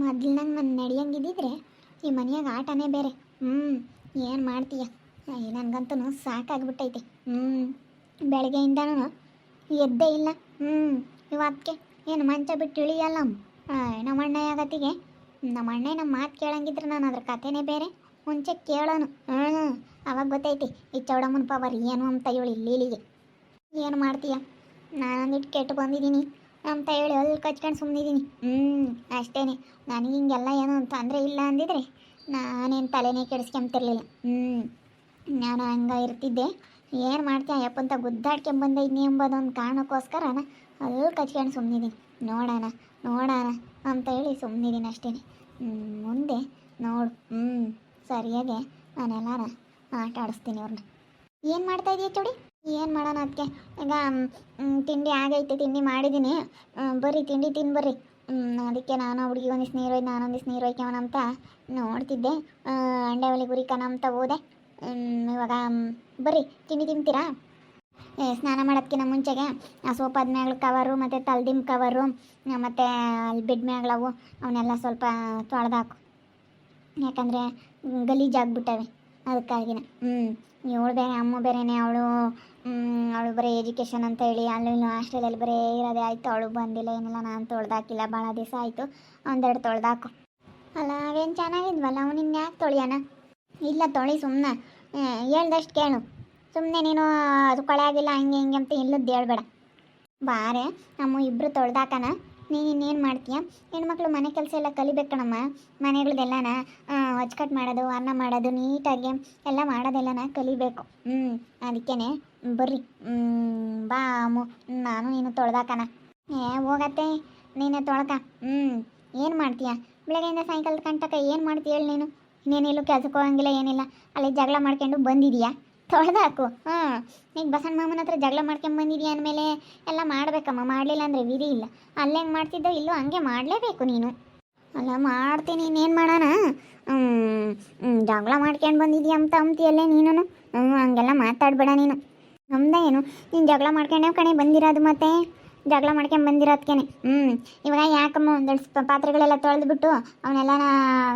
ಮೊದ್ಲಿನಂಗೆ ನಾನು ನಡೆಯಂಗಿದ್ದಿದ್ರೆ ಈ ಮನೆಯಾಗ ಆಟನೇ ಬೇರೆ. ಹ್ಞೂ ಏನು ಮಾಡ್ತೀಯ? ನನಗಂತೂ ಸಾಕಾಗ್ಬಿಟ್ಟೈತೆ. ಹ್ಞೂ ಬೆಳಗ್ಗೆಯಿಂದನೂ ಎದ್ದೇ ಇಲ್ಲ. ಹ್ಞೂ ಇವತ್ತಿಗೆ ಏನು ಮಂಚ ಬಿಟ್ಟು ಇಳಿಯಲ್ಲ? ನಮ್ಮ ಅಣ್ಣ ಆಗತ್ತಿಗೆ ನಮ್ಮ ಅಣ್ಣ ನಮ್ಮ ಮಾತು ಕೇಳಂಗಿದ್ರೆ ನಾನು ಅದ್ರ ಕಥೆನೇ ಬೇರೆ. ಮುಂಚೆ ಕೇಳೋನು. ಹ್ಞೂ ಅವಾಗ ಗೊತ್ತೈತಿ, ಈ ಚೌಡಮ್ಮನ ಪವರ್ ಏನು ಅಂತ ಹೇಳಿ ಇಲ್ಲಿಗೆ ಏನು ಮಾಡ್ತೀಯ? ನಾನೊಂದಿಟ್ಟು ಕೆಟ್ಟು ಬಂದಿದ್ದೀನಿ. ಅಂತ ಹೇಳಿ ಅಲ್ಲಿ ಕಚ್ಕೊಂಡು ಸುಮ್ಮನಿದ್ದೀನಿ ಹ್ಞೂ ಅಷ್ಟೇನೆ. ನನಗೆ ಹಿಂಗೆಲ್ಲ ಏನೋ ತೊಂದರೆ ಇಲ್ಲ ಅಂದಿದ್ರೆ ನಾನೇನು ತಲೆನೇ ಕೆಡಿಸ್ಕೊಂತಿರ್ಲಿಲ್ಲ. ಹ್ಞೂ ನಾನು ಹಂಗೆ ಇರ್ತಿದ್ದೆ. ಏನು ಮಾಡ್ತೀಯ ಯಪ್ಪಂತ ಗುದ್ದಾಡ್ಕೊಂಬಂದೈದ್ನಿ ಎಂಬುದೊಂದು ಕಾರಣಕ್ಕೋಸ್ಕರ ಅಲ್ಲಿ ಕಚ್ಕೊಂಡು ಸುಮ್ಮನಿದ್ದೀನಿ ನೋಡೋಣ ನೋಡೋಣ ಅಂತ ಹೇಳಿ ಸುಮ್ಮನಿದ್ದೀನಿ ಅಷ್ಟೇ ಮುಂದೆ ನೋಡು. ಹ್ಞೂ ಸರಿಯಾಗಿ ನಾನೆಲ್ಲಾರ ಆಟ ಆಡಿಸ್ತೀನಿ ಅವ್ರನ್ನ ಏನು ಮಾಡ್ತಾ ಇದೀಯ ಚೂಡಿ? ಏನು ಮಾಡೋಣ ಅದಕ್ಕೆ ಈಗ ತಿಂಡಿ ಆಗೈತೆ ತಿಂಡಿ ಮಾಡಿದ್ದೀನಿ ಬರ್ರಿ ತಿಂಡಿ ತಿನ್ ಬರ್ರಿ. ಅದಕ್ಕೆ ನಾನು ಹುಡುಗಿ ಒಂದಿಷ್ಟು ನೀರು ಒಯ್ದು ನಾನು ಒಂದಿಷ್ಟು ನೀರು ಅಂತ ನೋಡ್ತಿದ್ದೆ. ಅಂಡೆ ಒಲೆ ಗುರಿಕನ ಅಂತ ಹೋದೆ ಇವಾಗ ಬರ್ರಿ ತಿಂಡಿ ತಿಂತೀರಾ? ಏ, ಸ್ನಾನ ಮಾಡೋದಕ್ಕಿಂತ ಮುಂಚೆಗೆ ಆ ಸೋಪಾದ ಮ್ಯಾಗ್ಲ ಕವರು ಮತ್ತು ತಲ್ದಿಮ್ ಕವರು ಮತ್ತು ಅಲ್ಲಿ ಬೆಡ್ ಮ್ಯಾಗ್ಳವು ಅವನ್ನೆಲ್ಲ ಸ್ವಲ್ಪ ತೊಳೆದಾಕು ಯಾಕಂದರೆ ಗಲೀಜಾಗ್ಬಿಟ್ಟವೆ ಅದಕ್ಕಾಗಿನ. ಹ್ಞೂ ಇವಳು ಬೇರೆ ಅಮ್ಮ ಬೇರೆನೇ ಅವಳು ಅವಳು ಬರೀ ಎಜುಕೇಷನ್ ಅಂತ ಹೇಳಿ ಅಲ್ಲಿ ಆಸ್ಟ್ರೇಲಿಯಲ್ಲಿ ಹಾಸ್ಟೆಲಲ್ಲಿ ಬರೀ ಇರೋದೇ ಆಯಿತು. ಅವಳು ಬಂದಿಲ್ಲ ಏನಿಲ್ಲ ನಾನು ತೊಳ್ದಾಕಿಲ್ಲ ಭಾಳ ದಿವಸ ಆಯಿತು. ಒಂದೆರಡು ತೊಳೆದಾಕು. ಅಲ್ಲ ಅವೇನು ಚೆನ್ನಾಗಿದ್ವಲ್ಲ? ಅವನು ಇನ್ನು ಯಾಕೆ ತೊಳಿಯೋಣ ಇಲ್ಲ ತೊಳಿ ಸುಮ್ಮನೆ ಹೇಳ್ದಷ್ಟು ಕೇಳು. ಸುಮ್ಮನೆ ನೀನು ಅದು ಕೊಳೆ ಆಗಿಲ್ಲ ಹಂಗೆ ಹಿಂಗೆ ಅಂತ ಇಲ್ಲದ್ದು ಹೇಳ್ಬೇಡ. ಬಾರೆ ನಮ್ಮ ಇಬ್ಬರು ತೊಳ್ದಾಕನ? ನೀನು ಇನ್ನೇನು ಮಾಡ್ತೀಯ? ಹೆಣ್ಮಕ್ಳು ಮನೆ ಕೆಲಸ ಎಲ್ಲ ಕಲಿಬೇಕು ಕಣಮ್ಮ. ಮನೆಗಳದೆಲ್ಲನ ಅಚ್ಚುಕಟ್ಟು ಮಾಡೋದು, ಅನ್ನ ಮಾಡೋದು, ನೀಟಾಗಿ ಎಲ್ಲ ಮಾಡೋದೆಲ್ಲನ ಕಲಿಬೇಕು. ಹ್ಞೂ ಅದಕ್ಕೇನೆ, ಬರ್ರಿ. ಬಾ ಅಮ್ಮು. ನಾನು ನೀನು ತೊಳ್ದಾಕನ ಏ, ಹೋಗತ್ತೆ. ನೀನು ತೊಳ್ಕ. ಹ್ಞೂ ಏನು ಮಾಡ್ತೀಯ? ಬೆಳಗ್ಗೆಯಿಂದ ಸಾಯಂಕಾಲದ ಕಂಟಕ ಏನು ಮಾಡ್ತೀಯ ಹೇಳಿ ನೀನು? ಇನ್ನೇನೆಲ್ಲೂ, ಕೆಲಸಕ್ಕೆ ಹೋಗಂಗಿಲ್ಲ, ಏನಿಲ್ಲ. ಅಲ್ಲಿ ಜಗಳ ಮಾಡ್ಕೊಂಡು ಬಂದಿದೀಯಾ? ತೊಳೆದಾಕು. ಹಾಂ ಈಗ ಬಸಣ್ಣ ಮಾಮನ ಹತ್ರ ಜಗಳ ಮಾಡ್ಕೊಂಡು ಬಂದಿದ್ಯಾ ಅಂದಮೇಲೆ ಎಲ್ಲ ಮಾಡಬೇಕಮ್ಮ. ಮಾಡಲಿಲ್ಲ ಅಂದರೆ ವಿಧಿ ಇಲ್ಲ. ಅಲ್ಲಿ ಹೆಂಗೆ ಮಾಡ್ತಿದ್ದೋ ಇಲ್ಲೋ ಹಂಗೆ ಮಾಡಲೇಬೇಕು ನೀನು. ಅಲ್ಲ ಮಾಡ್ತೀನಿ. ಇನ್ನೇನು ಮಾಡೋಣ? ಜಗಳ ಮಾಡ್ಕೊಂಡು ಬಂದಿದ್ಯಾ ಅಂತ ಅಂತೀಯಲ್ಲೇ ನೀನು ಹ್ಞೂ ಹಂಗೆಲ್ಲ ಮಾತಾಡಬೇಡ ನೀನು. ನಮ್ದೇ ಏನು? ನೀನು ಜಗಳ ಮಾಡ್ಕೊಂಡೆ ಕಣೆ ಬಂದಿರೋದು ಮತ್ತೆ? ಜಗಳ ಮಾಡ್ಕೊಂಡು ಬಂದಿರೋದ್ಕೇನೆ. ಹ್ಞೂ ಇವಾಗ ಯಾಕಮ್ಮ ಒಂದೆರಡು ಪಾತ್ರೆಗಳೆಲ್ಲ ತೊಳೆದ್ಬಿಟ್ಟು ಅವನ್ನೆಲ್ಲ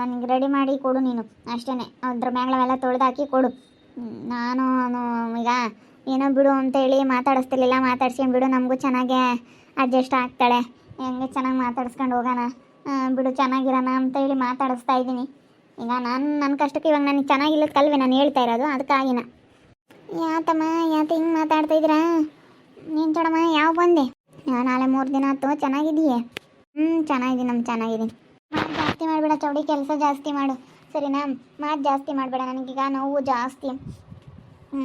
ನನಗೆ ರೆಡಿ ಮಾಡಿ ಕೊಡು ನೀನು. ಅಷ್ಟೇ ಅದ್ರ ಮ್ಯಾಗ್ಲವೆಲ್ಲ ತೊಳೆದಾಕಿ ಕೊಡು. ನಾನು ಈಗ ಏನೋ ಬಿಡು ಅಂತೇಳಿ ಮಾತಾಡಿಸ್ತಿರ್ಲಿಲ್ಲ, ಮಾತಾಡ್ಸ್ಕೊಂಡು ಬಿಡು, ನಮಗೂ ಚೆನ್ನಾಗೇ ಅಡ್ಜಸ್ಟ್ ಆಗ್ತಾಳೆ. ಹೆಂಗೆ ಚೆನ್ನಾಗಿ ಮಾತಾಡ್ಸ್ಕೊಂಡು ಹೋಗೋಣ? ಬಿಡು, ಚೆನ್ನಾಗಿರೋಣ ಅಂತ ಹೇಳಿ ಮಾತಾಡಿಸ್ತಾ ಇದ್ದೀನಿ. ಈಗ ನಾನು ನನ್ನ ಕಷ್ಟಕ್ಕೆ ಇವಾಗ ನನಗೆ ಚೆನ್ನಾಗಿಲ್ಲದ ಕಲ್ವೆ, ನಾನು ಹೇಳ್ತಾ ಇರೋದು, ಅದಕ್ಕಾಗಿನ. ಯಾತಮ್ಮ, ಯಾತ, ಹಿಂಗೆ ಮಾತಾಡ್ತಾ ಇದ್ದೀರಾ? ನೀನು ಚಡಮ್ಮ ಯಾವ ಬಂದೆ? ನಾಳೆ ಮೂರು ದಿನ ಆಯ್ತು ಚೆನ್ನಾಗಿದೆಯೇ ಹ್ಞೂ ಚೆನ್ನಾಗಿದ್ದೀನಿ ನಮ್ಮ ಚೆನ್ನಾಗಿದ್ದೀನಿ. ಜಾಸ್ತಿ ಮಾಡಿಬಿಡ ಚೌಡಿ, ಕೆಲಸ ಜಾಸ್ತಿ ಮಾಡು. ಸರಿನಾ ಮಾತು ಜಾಸ್ತಿ ಮಾಡಬೇಡ. ನನಗೀಗ ನೋವು ಜಾಸ್ತಿ.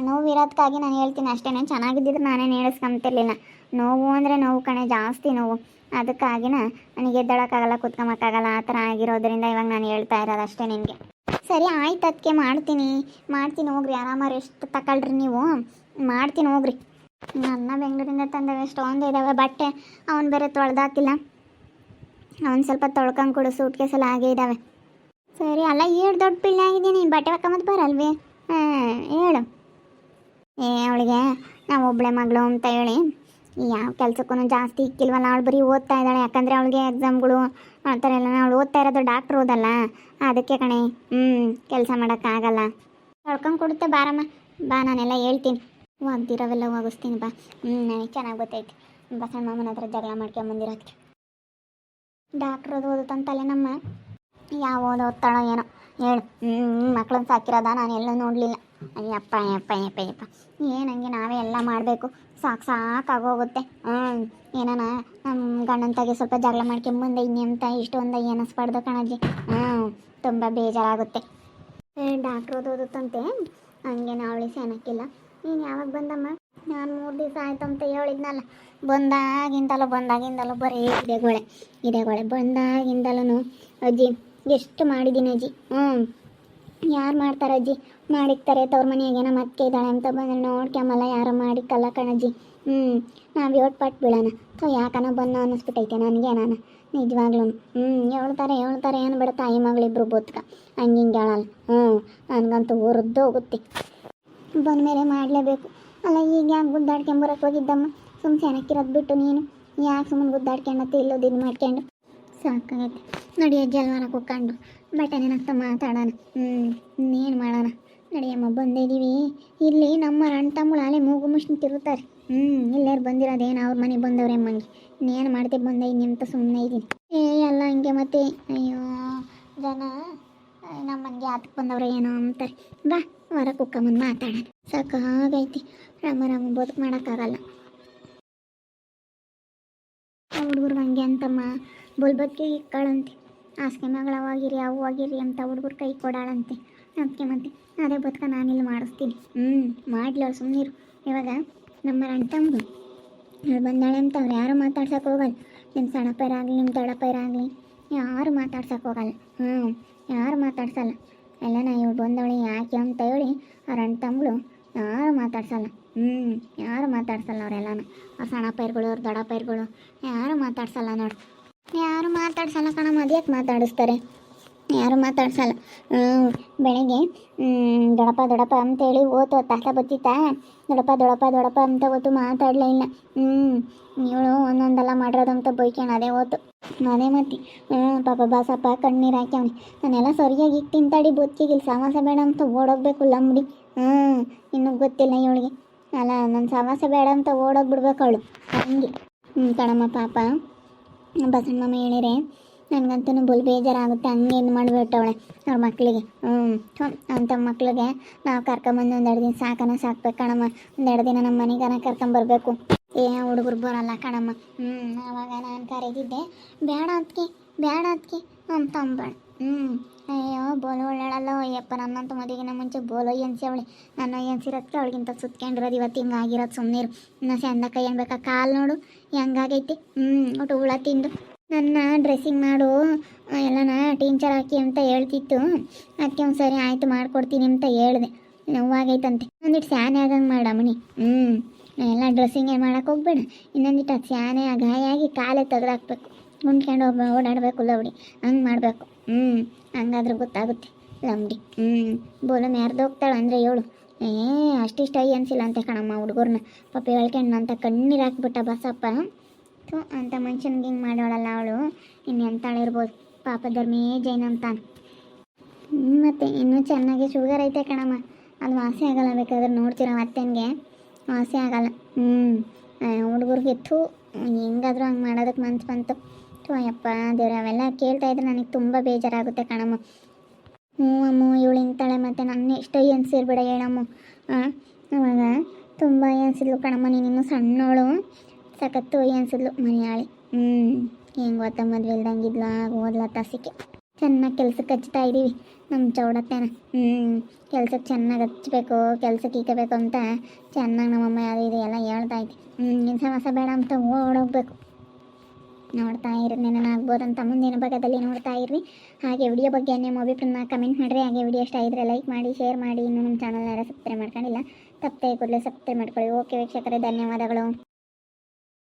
ನೋವು ಇರೋದಕ್ಕಾಗಿ ನಾನು ಹೇಳ್ತೀನಿ ಅಷ್ಟೇ. ನಾನು ಚೆನ್ನಾಗಿದ್ದಿದ್ರೆ ನಾನೇನು ಹೇಳಿಸ್ಕೊಂತಿರ್ಲಿಲ್ಲ ನೋವು ಅಂದರೆ ನೋವು ಕಣೆ, ಜಾಸ್ತಿ ನೋವು. ಅದಕ್ಕಾಗಿನ ನನಗೆ ಎದ್ದಳಕ್ಕಾಗಲ್ಲ ಕುತ್ಕೊಂಬಕ್ಕಾಗಲ್ಲ ಆ ಥರ ಆಗಿರೋದ್ರಿಂದ ಇವಾಗ ನಾನು ಹೇಳ್ತಾ ಇರೋದು ಅಷ್ಟೇ ನಿನಗೆ. ಸರಿ, ಆಯ್ತು ಅದಕ್ಕೆ ಮಾಡ್ತೀನಿ. ಮಾಡ್ತೀನಿ ಹೋಗ್ರಿ ಆರಾಮ ರೆಸ್ಟ್ ತಗೊಳ್ರಿ ನೀವು. ಮಾಡ್ತೀನಿ ಹೋಗ್ರಿ. ನನ್ನ ಬೆಂಗಳೂರಿಂದ ತಂದಾಗ ಎಷ್ಟೊಂದು ಇದ್ದಾವೆ ಬಟ್ಟೆ. ಅವನು ಬೇರೆ ತೊಳೆದಾಕಿಲ್ಲ. ಅವನು ಸ್ವಲ್ಪ ತೊಳ್ಕೊಂಡು ಕೊಡು ಸೂಟ್ ಕೇಸೆಲ್ಲ ಹಾಗೆ ಇದ್ದಾವೆ ಸರಿ, ಅಲ್ಲ, ಏಳು ದೊಡ್ಡ ಪಿಳ್ಳೆ ಆಗಿದ್ದೀನಿ. ಬಟ್ಟೆ ಹಾಕೊಂಬತ್ತು ಬರಲ್ವೇ? ಹಾಂ, ಹೇಳು. ಏ, ಅವಳಿಗೆ, ನಾವು ಒಬ್ಬಳೆ ಮಗಳು ಅಂತ ಹೇಳಿ, ಯಾವ ಕೆಲಸಕ್ಕೂ ಜಾಸ್ತಿ ಇಕ್ಕಿಲ್ವಲ್ಲ, ಅವಳು ಬರೀ ಓದ್ತಾ ಇದ್ದಾಳೆ. ಯಾಕಂದರೆ ಅವಳಿಗೆ ಎಕ್ಸಾಮ್ಗಳು ಆ ಥರ ಎಲ್ಲ. ಅವಳು ಓದ್ತಾ ಇರೋದು ಡಾಕ್ಟ್ರ್ ಓದಲ್ಲ. ಅದಕ್ಕೆ ಕಣೆ ಹ್ಞೂ ಕೆಲಸ ಮಾಡೋಕ್ಕಾಗಲ್ಲ ಕಳ್ಕೊಂಡು ಕೊಡುತ್ತೆ, ಬಾರಮ್ಮ. ಬಾ, ನಾನೆಲ್ಲ ಹೇಳ್ತೀನಿ. ಒಗ್ದಿರೋವೆಲ್ಲ ಒಗಿಸ್ತೀನಿ ಬಾ. ಹ್ಞೂ ನನಗೆ ಚೆನ್ನಾಗಿ ಗೊತ್ತೈತಿ. ಬಸಣ್ಣ ಮಾಮನ ಹತ್ರ ಜಗಳ ಮಾಡ್ಕೊಂಬಂದಿರೋದಕ್ಕೆ. ಡಾಕ್ಟ್ರ್ ಓದೋದು ನಮ್ಮ. ಯಾವ ಒತ್ತಡ ಏನೋ. ಹೇಳು. ಹ್ಞೂ ಮಕ್ಳನ್ನ ಸಾಕಿರೋದ? ನಾನು ಎಲ್ಲ ನೋಡಲಿಲ್ಲ. ಅಯ್ಯಪ್ಪ ಅಯ್ಯಪ್ಪ ಅಯ್ಯಪ್ಪ ಅಯ್ಯಪ್ಪ. ಏನು ಹಂಗೆ ನಾವೇ ಎಲ್ಲ ಮಾಡಬೇಕು? ಸಾಕು ಸಾಕಾಗೋಗುತ್ತೆ ಹ್ಞೂ ಏನಾನ ನಮ್ಮ ಗಂಡನ ತಾಗೆ ಸ್ವಲ್ಪ ಜಗಳ ಮಾಡ್ಕೊಂಬಂದೆ ಇನ್ನೆಂತ ಇಷ್ಟೊಂದು ಏನಿಸ್ಬಾರ್ದು ಕಣಜ್ಜಿ? ಹ್ಞೂ ತುಂಬ ಬೇಜಾರಾಗುತ್ತೆ. ಡಾಕ್ಟ್ರ್ ಓದುತ್ತಂತೆ ಹಂಗೆ ಅವಳಿ ಸೆನಕ್ಕಿಲ್ಲ ನೀನು ಯಾವಾಗ ಬಂದಮ್ಮ? ನಾನು ಮೂರು ದಿವಸ ಆಯ್ತು ಅಂತ ಹೇಳಿದ್ನಲ್ಲ. ಬಂದಾಗಿಂದಲೂ ಬಂದಾಗಿಂದಲೂ ಬರೀ ಇದೆಗೋಳೆ ಇದೆಗೋಳೆ ಬಂದಾಗಿಂದಲೂ ಅಜ್ಜಿ ಎಷ್ಟು ಮಾಡಿದ್ದೀನಿ ಅಜ್ಜಿ ಹ್ಞೂ ಯಾರು ಮಾಡ್ತಾರೆ ಅಜ್ಜಿ? ಮಾಡಿಕ್ತಾರೆ, ತವ್ರ ಮನೆಯಾಗೆ ನಮ್ಮ ಇದ್ದಾಳೆ ಅಂತ ಬಂದ್ರೆ ನೋಡ್ಕೊಂಬಲ್ಲ ಯಾರು ಮಾಡಿಕ್ಕಲ್ಲ ಕಣಜ್ಜಿ. ಹ್ಞೂ ನಾವು ಯೋಟ್ ಪಟ್ಟು ಬೀಳೋಣ. ಸೊ ಯಾಕನ ಬಂದು ಅನ್ನಿಸ್ಬಿಟ್ಟೈತೆ ನನಗೆ ನಾನು. ನಿಜವಾಗ್ಲೂ ಹ್ಞೂ ಹೇಳ್ತಾರೆ ಹೇಳ್ತಾರೆ. ಏನು ಬಿಡ ತಾಯಿ ಮಗಳಿಬ್ರು ಬೋತ್ಕ. ಹಂಗೆ ಹಿಂಗೆ ಹೇಳಲ್ಲ. ಹ್ಞೂ ನನಗಂತೂ ಉರಿದು ಹೋಗುತ್ತೆ. ಬಂದಮೇಲೆ ಮಾಡಲೇಬೇಕು. ಅಲ್ಲ, ಈಗ ಯಾಕೆ ಗುದ್ದಾಡ್ಕೊಂಬರಕ್ಕೆ ಹೋಗಿದ್ದಮ್ಮ? ಸುಮ್ಮನೆ ಸೆನಕ್ಕಿರೋದು ಬಿಟ್ಟು ನೀನು. ಯಾಕೆ ಸುಮ್ಮನೆ ಗುದ್ದಾಡ್ಕೊಂಡತ್ತೆ ಇಲ್ಲೋದು ಇದು ಮಾಡ್ಕೊಂಡು? ಸಾಕಾಗೈತೆ. ನೋಡಿ ಅಲ್ವಾರ ಕುಕ್ಕೊಂಡು ಬಟ್ಟೆ ನೆನಕ್ತ ಮಾತಾಡೋಣ. ಹ್ಞೂ ಇನ್ನೇನು ಮಾಡೋಣ? ನಡಿಯಮ್ಮ ಬಂದಿದ್ದೀವಿ ಇಲ್ಲಿ ನಮ್ಮ ಅಣ್ಣ ತಮ್ಮಳು ಅಲೆ ಮೂಗು ಮುಷ್ಣಿ ತಿರುತ್ತಾರೆ ಹ್ಞೂ ಇಲ್ಲೇರು ಬಂದಿರೋದೇನು ಅವ್ರ ಮನೆಗೆ ಬಂದವ್ರೆ ಅಮ್ಮಂಗೆ. ಇನ್ನೇನು ಮಾಡ್ತೀವಿ ಬಂದೈ ನಿಂತ ಸುಮ್ಮನೆ ಇದ್ದೀನಿ ಏ, ಎಲ್ಲ ಹಂಗೆ ಮತ್ತೆ? ಅಯ್ಯೋ, ಜನ ನಮ್ಮ ಮನೆಗೆ ಆತಕ್ಕೆ ಬಂದವ್ರೆ ಏನೋ ಅಂತಾರೆ. ಬಾ, ಹೊರ ಕುಕ್ಕಮ್ಮಂದು ಮಾತಾಡೋಣ. ಸಾಕಾಗೈತಿ ರಾಮ ರಾಮ, ಬದುಕು ಮಾಡೋಕ್ಕಾಗಲ್ಲ. ಹುಡುಗರು ಹಂಗೆ ಅಂತಮ್ಮ. ಬುಲ್ಬತ್ಗೆ ಇಕ್ಕಾಳಂತೆ. ಆಸ್ಕೆ ಮಗಳವಾಗಿರಿ ಆಗಿರಿ ಅಂತ ಹುಡುಗರು ಕೈ ಕೊಡಾಳಂತೆ. ಅದಕ್ಕೆ ಮತ್ತೆ, ಅದೇ ಬದುಕ ನಾನಿಲ್ಲಿ ಮಾಡಿಸ್ತೀನಿ. ಹ್ಞೂ ಮಾಡಲಿ ಅವ್ರು ಸುಮ್ಮನಿರು ಇವಾಗ ನಮ್ಮ ಅಣ್ಣ ಅವ್ರು ಬಂದಾಳೆ ಅಂತ ಅವ್ರು ಯಾರು ಮಾತಾಡ್ಸಕ್ಕೆ ಹೋಗಲ್ಲ. ನಿಮ್ಮ ಸಣ್ಣಪ್ಪರಾಗಲಿ ನಿಮ್ಮ ದೊಡ್ಡಪ್ಪರಾಗಲಿ ಯಾರು ಮಾತಾಡ್ಸಕ್ಕೆ ಹೋಗಲ್ಲ. ಹ್ಞೂ ಯಾರು ಮಾತಾಡ್ಸಲ್ಲ. ಎಲ್ಲ ನಾ ಇವಳು ಬಂದವಳಿ ಯಾಕೆ ಅಂತ ಹೇಳಿ ಅವ್ರ ಅಣ್ಣ ತಮ್ಮಗಳು ಯಾರು ಮಾತಾಡ್ಸಲ್ಲ. ಹ್ಞೂ ಯಾರು ಮಾತಾಡ್ಸಲ್ಲ ಅವರೆಲ್ಲನೂ. ಅವ್ರ ಸಣ್ಣ ಪೈರ್ಗಳು ಅವ್ರ ದೊಡ್ಡ ಪೈರ್ಗಳು ಯಾರು ಮಾತಾಡ್ಸಲ್ಲ ನೋಡು. ಯಾರು ಮಾತಾಡ್ಸಲ್ಲ ಕಣ ಮದ್ಯಕ್ಕೆ ಮಾತಾಡಿಸ್ತಾರೆ? ಯಾರು ಮಾತಾಡ್ಸಲ್ಲ. ಬೆಳಗ್ಗೆ ದೊಡಪ ದೊಡಪ ಅಂತೇಳಿ ಓತು ತಾತ ಬತ್ತಿತ್ತಾ ದೊಡಪ ದೊಡಪ ದೊಡಪ ಅಂತ ಓತು ಮಾತಾಡಲೇ ಇಲ್ಲ. ಹ್ಞೂ ಇವಳು ಒಂದೊಂದೆಲ್ಲ ಮಾಡಿರೋದಂತ ಬೈಕೇಣ ಅದೇ ಓತು ಅದೇ ಮತ್ತಿ ಹ್ಞೂ ಪಾಪ ಬಾಸಪ್ಪ ಕಣ್ಣೀರು ಹಾಕ್ಯವನಿ. ನಾನೆಲ್ಲ ಸರಿಯಾಗಿ ಈಗ ತಿಂತಾಡಿ ಬೊತ್ತಿಗಿಲ್ಲ ಸಮಾಸ ಬೇಡ ಅಂತ ಓಡೋಗ್ಬೇಕು ಲಂಬಡಿ ಹ್ಞೂ ಇನ್ನೂ ಗೊತ್ತಿಲ್ಲ ಇವಳಿಗೆ. ಅಲ್ಲ ನನ್ನ ಸಮಾಸ ಬೇಡ ಅಂತ ಓಡೋಗ್ಬಿಡ್ಬೇಕು ಅವಳು. ಹಂಗೆ. ಹ್ಞೂ ಕಣಮ್ಮ, ಪಾಪ. ಬಸಣ್ಣ ಮಾಮ ಹೇಳಿರೆ ನನಗಂತೂ ಬುಲ್ ಬೇಜಾರಾಗುತ್ತೆ, ಹಂಗೆ ಇದು ಮಾಡಿಬಿಟ್ಟವಳೆ ಅವ್ರ ಮಕ್ಕಳಿಗೆ ಹ್ಞೂ ಅಂಥ ಮಕ್ಕಳಿಗೆ ನಾವು ಕರ್ಕೊಂಬಂದು ಒಂದೆರಡು ದಿನ ಸಾಕನ ಸಾಕ್ಬೇಕು ಕಣಮ್ಮ. ಒಂದೆರಡು ದಿನ ನಮ್ಮ ಮನೆಗಾನ ಕರ್ಕೊಂಬರ್ಬೇಕು ಏ ಹುಡುಗರು ಬರಲ್ಲ ಕಣಮ್ಮ. ಹ್ಞೂ ಆವಾಗ ನಾನು ಕರೆದಿದ್ದೆ ಬೇಡ ಅದಕ್ಕೆ ಬೇಡ ಅದಕ್ಕೆ ಅಂತ ಅಂಬೇಡ ಹ್ಞೂ ಅಯ್ಯೋ, ಬೋಲು ಒಳ್ಳಾಳಲ್ಲ ಅಯ್ಯಪ್ಪ, ನನ್ನಂತ ಮದುವೆಗಿನ ಮುಂಚೆ ಬೋಲು ಎನ್ಸಿ ಅವಳಿ. ನನ್ನ ಎನ್ಸಿರೋದಕ್ಕೆ ಅವಳಿಗಿಂತ ಸುತ್ಕೊಂಡಿರೋದು ಇವತ್ತು ಹಿಂಗಾಗಿರೋದು ಸುಮ್ಮನೆ ಇನ್ನು ಚಂದ ಕೈ ಬೇಕಾ? ಕಾಲು ನೋಡು. ಹೆಂಗಾಗೈತಿ? ಹ್ಞೂ ಒಟ್ಟು ಹುಳ ತಿಂದು. ನನ್ನ ಡ್ರೆಸ್ಸಿಂಗ್ ಮಾಡು. ಎಲ್ಲನ ಟೀಂಚರ್ ಹಾಕಿ ಅಂತ ಹೇಳ್ತಿತ್ತು. ಅದಕ್ಕೆ ಒಂದು ಸರಿ ಆಯಿತು, ಮಾಡ್ಕೊಡ್ತೀನಿ ಅಂತ ಹೇಳಿದೆ. ನೋವಾಗೈತಂತೆ. ಒಂದಿಟ್ಟು ಸ್ಯಾನೆ ಆಗಂಗೆ ಮಾಡಮ್ಮನಿ ಹ್ಞೂ ಎಲ್ಲ ಡ್ರೆಸ್ಸಿಂಗೇ ಮಾಡೋಕೆ ಹೋಗ್ಬೇಡ. ಇನ್ನೊಂದಿಟ್ಟು ಅದು ಸ್ಯಾನೆ ಗಾಯ ಆಗಿ ಕಾಲೇ ತೆಗ್ದಾಕ್ಬೇಕು. ಗುಂಡ್ಕೊಂಡು ಹೋಗ್ಬ, ಓಡಾಡಬೇಕು ಲವಡಿ ಹಂಗೆ ಮಾಡಬೇಕು. ಹ್ಞೂ ಹಂಗಾದ್ರೆ ಗೊತ್ತಾಗುತ್ತೆ. ಲಂಬಡಿ ಹ್ಞೂ ಬೋಲನ್ ಯಾರ್ದು ಹೋಗ್ತಾಳೆ ಅಂದರೆ ಹೇಳು ಏ ಅಷ್ಟಿಷ್ಟ ಅನಿಸಿಲ್ಲ ಅಂತ ಕಣಮ್ಮ ಹುಡುಗರ್ನ. ಪಾಪ ಹೇಳ್ಕೊಂಡು ಅಂತ ಕಣ್ಣೀರು ಹಾಕ್ಬಿಟ್ಟ ಬಸಪ್ಪ. ಥು ಅಂತ ಮನುಷ್ಯನಿಗೆ ಹಿಂಗೆ ಮಾಡೋಳಲ್ಲ ಅವಳು. ಇನ್ನು ಎಂತಾಳಿರ್ಬೋದು ಪಾಪ ಧರ್ಮೇ ಜೈನ ಅಂತಾನೆ. ಮತ್ತು ಇನ್ನೂ ಚೆನ್ನಾಗಿ ಶುಗರ್ ಐತೆ ಕಣಮ್ಮ. ಅದು ವಾಸಿ ಆಗಲ್ಲ ಬೇಕಾದ್ರೆ ನೋಡ್ತೀರ ಅತ್ತೆನ್ಗೆ ವಾಸಿ ಆಗಲ್ಲ. ಹ್ಞೂ ಹುಡುಗರಿಗೆ ಥೂ ಹೆಂಗಾದ್ರೂ ಹಂಗೆ ಮಾಡೋದಕ್ಕೆ ಮನ್ಸು ಬಂತು. ಅಯ್ಯಪ್ಪ, ದೇವ್ರೆ, ಅವೆಲ್ಲ ಕೇಳ್ತಾ ಇದ್ರೆ ನನಗೆ ತುಂಬ ಬೇಜಾರಾಗುತ್ತೆ ಕಣಮ್ಮ. ಹ್ಞೂ ಅಮ್ಮ, ಇವಳು ಇಂತಾಳೆ ಮತ್ತು ನನ್ನ ಇಷ್ಟ ಎನ್ಸಿರ್ಬಿಡ ಹೇಳಮ್ಮ. ಹಾಂ ಅವಾಗ ತುಂಬ ಎನ್ಸಿದ್ಲು ಕಣಮ್ಮ ನೀನಿನ್ನೂ ಸಣ್ಣವಳು. ಸಖತ್ತು ಎನ್ಸಿದ್ಲು ಮನೆಯಾಳಿ. ಹ್ಞೂ ಹೆಂಗೆ ಗೊತ್ತ ಮದುವೆ ಆಗ ಓದ್ಲ ತಾಸಿಕೆ ಚೆನ್ನಾಗಿ ಕೆಲ್ಸಕ್ಕೆ ಹಚ್ತಾ ಇದ್ದೀವಿ ನಮ್ಮ ಚೌಡತ್ತೇನ ಹ್ಞೂ ಕೆಲ್ಸಕ್ಕೆ ಚೆನ್ನಾಗಿ ಹಚ್ಬೇಕು ಕೆಲ್ಸಕ್ಕೆ ಈಕಬೇಕು ಅಂತ ಚೆನ್ನಾಗಿ ನಮ್ಮಮ್ಮ ಅದು ಇದೆಲ್ಲ ಹೇಳ್ತಾ ಇದ್ದೆ ಹ್ಞೂ ಸಮಸ್ಯೆ ಬೇಡ ಅಂತ ಓಡೋಗ್ಬೇಕು. ನೋಡ್ತಾ ಇರಿ ನೆನ ಅಂತ ಮುಂದಿನ ಭಾಗದಲ್ಲಿ ನೋಡ್ತಾ ಇರ್ರಿ. ಹಾಗೆ ವಿಡಿಯೋ ಬಗ್ಗೆ ನಿಮ್ಮ ಅಭಿಪ್ರಾಯನ ಕಮೆಂಟ್ ಮಾಡಿರಿ. ಹಾಗೆ ವಿಡಿಯೋ ಇಷ್ಟ ಆಗಿದ್ರೆ ಲೈಕ್ ಮಾಡಿ ಶೇರ್ ಮಾಡಿ. ಇನ್ನೂ ನಮ್ಮ ಚಾನಲ್ನ ಸಬ್ಸ್ಕ್ರೈಬ್ ಮಾಡ್ಕೊಂಡಿಲ್ಲ, ತಪ್ಪದೆ ಕೂಡಲೇ ಸಬ್ಸ್ಕ್ರೈಬ್ ಮಾಡ್ಕೊಳ್ಳಿ. ಓಕೆ ವೀಕ್ಷಕರೇ, ಧನ್ಯವಾದಗಳು.